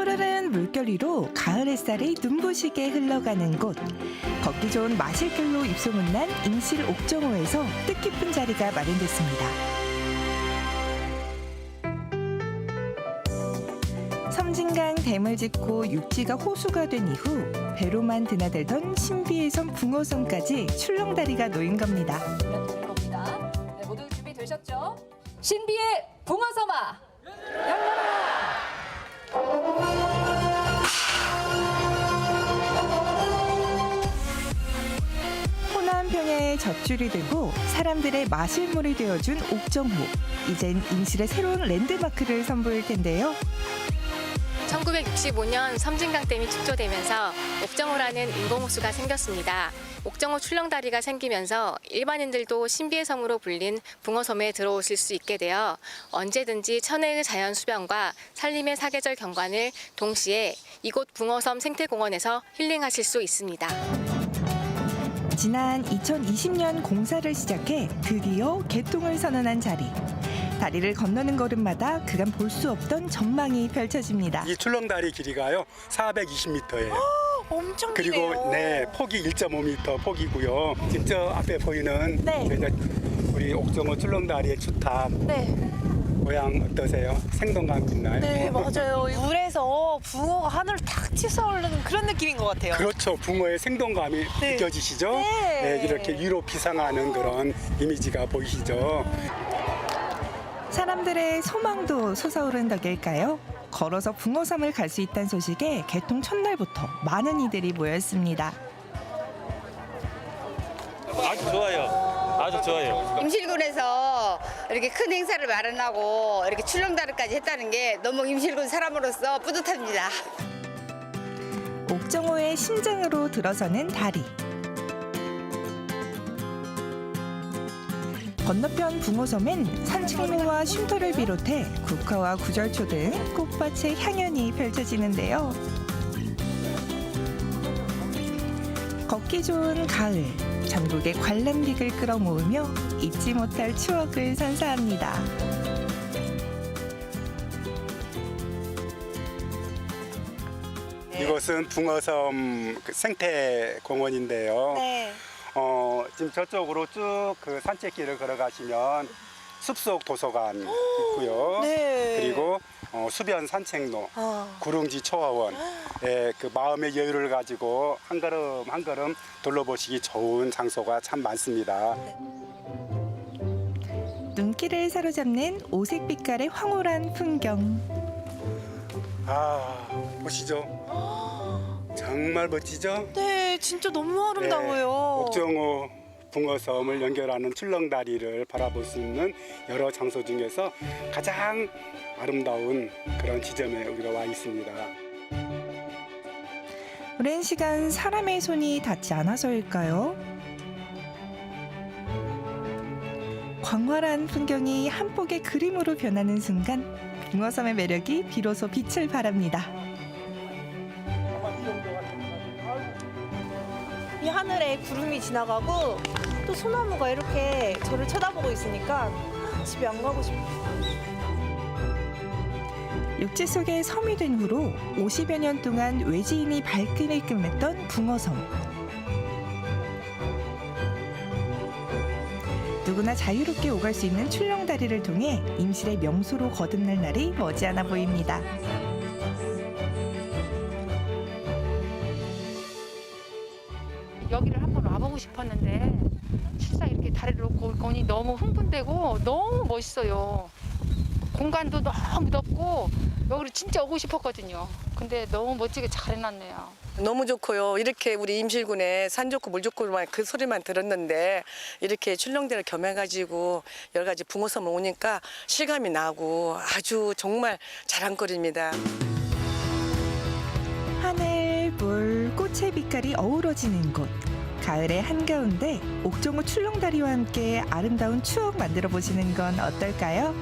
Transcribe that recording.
푸르른 물결 위로 가을 햇살이 눈부시게 흘러가는 곳. 걷기 좋은 마실길로 입소문난 임실 옥정호에서 뜻깊은 자리가 마련됐습니다. 섬진강 댐을 짓고 육지가 호수가 된 이후 배로만 드나들던 신비의 섬 붕어섬까지 출렁다리가 놓인 겁니다. 겁니다. 네, 모두 준비되셨죠? 신비의 붕어섬아 열려라! 젖줄이 되고 사람들의 마실물이 되어준 옥정호. 이젠 임실의 새로운 랜드마크를 선보일 텐데요. 1965년 섬진강댐이 축조되면서 옥정호라는 인공호수가 생겼습니다. 옥정호 출렁다리가 생기면서 일반인들도 신비의 섬으로 불린 붕어섬에 들어오실 수 있게 되어 언제든지 천혜의 자연 수변과 산림의 사계절 경관을 동시에 이곳 붕어섬 생태공원에서 힐링하실 수 있습니다. 지난 2020년 공사를 시작해 드디어 개통을 선언한 자리. 다리를 건너는 걸음마다 그간 볼 수 없던 전망이 펼쳐집니다. 이 출렁다리 길이가요 420m예요. 엄청 그리고 네 폭이 1.5m 폭이고요. 지금 저 앞에 보이는 네. 이제 우리 옥정호 출렁다리의 추탑 네, 모양 어떠세요? 생동감 있나요? 네 맞아요. 물에서 붕어가 하늘을 탁 치솟아오르는 그런 느낌인 것 같아요. 그렇죠. 붕어의 생동감이 네. 느껴지시죠? 네. 이렇게 위로 비상하는 그런 이미지가 보이시죠? 사람들의 소망도 솟아오른 덕일까요? 걸어서 붕어섬을 갈 수 있다는 소식에 개통 첫날부터 많은 이들이 모였습니다. 아주 좋아요. 아주 좋아요. 임실군에서 이렇게 큰 행사를 마련하고 이렇게 출렁다리까지 했다는 게 너무 임실군 사람으로서 뿌듯합니다. 옥정호의 심장으로 들어서는 다리. 건너편 붕어섬엔 산책로와 쉼터를 비롯해 국화와 구절초 등 꽃밭의 향연이 펼쳐지는데요. 걷기 좋은 가을, 전국의 관람객을 끌어모으며 잊지 못할 추억을 선사합니다. 이곳은 붕어섬 그 생태공원인데요. 네. 어, 지금 저쪽으로 쭉 그 산책길을 걸어가시면 숲속 도서관 있고요. 네. 그리고 어, 수변 산책로, 아, 구릉지 초화원, 예, 그 마음의 여유를 가지고 한 걸음 한 걸음 둘러보시기 좋은 장소가 참 많습니다. 눈길을 사로잡는 오색 빛깔의 황홀한 풍경. 아, 보시죠. 정말 멋지죠? 네, 진짜 너무 아름다워요. 옥정호 붕어섬을 연결하는 출렁다리를 바라볼 수 있는 여러 장소 중에서 가장 아름다운 그런 지점에 우리가 와 있습니다. 오랜 시간 사람의 손이 닿지 않아서일까요? 광활한 풍경이 한 폭의 그림으로 변하는 순간 붕어섬의 매력이 비로소 빛을 발합니다. 이 하늘에 구름이 지나가고 또 소나무가 이렇게 저를 쳐다보고 있으니까 집에 안 가고 싶어요. 육지 속에 섬이 된 후로 50여 년 동안 외지인이 발길을 끔했던 붕어섬. 누구나 자유롭게 오갈 수 있는 출렁다리를 통해 임실의 명소로 거듭날 날이 머지않아 보입니다. 여기를 한번 와보고 싶었는데 실상 이렇게 다리를 놓고 올 거니 너무 흥분되고 너무 멋있어요. 공간도 너무 넓고 여기를 진짜 오고 싶었거든요. 근데 너무 멋지게 잘 해놨네요. 너무 좋고요. 이렇게 우리 임실군에 산 좋고 물 좋고만 그 소리만 들었는데 이렇게 출렁대를 겸해가지고 여러 가지 붕어섬을 오니까 실감이 나고 아주 정말 자랑거리입니다. 꽃의 빛깔이 어우러지는 곳. 가을의 한가운데 옥정호 출렁다리와 함께 아름다운 추억 만들어 보시는 건 어떨까요?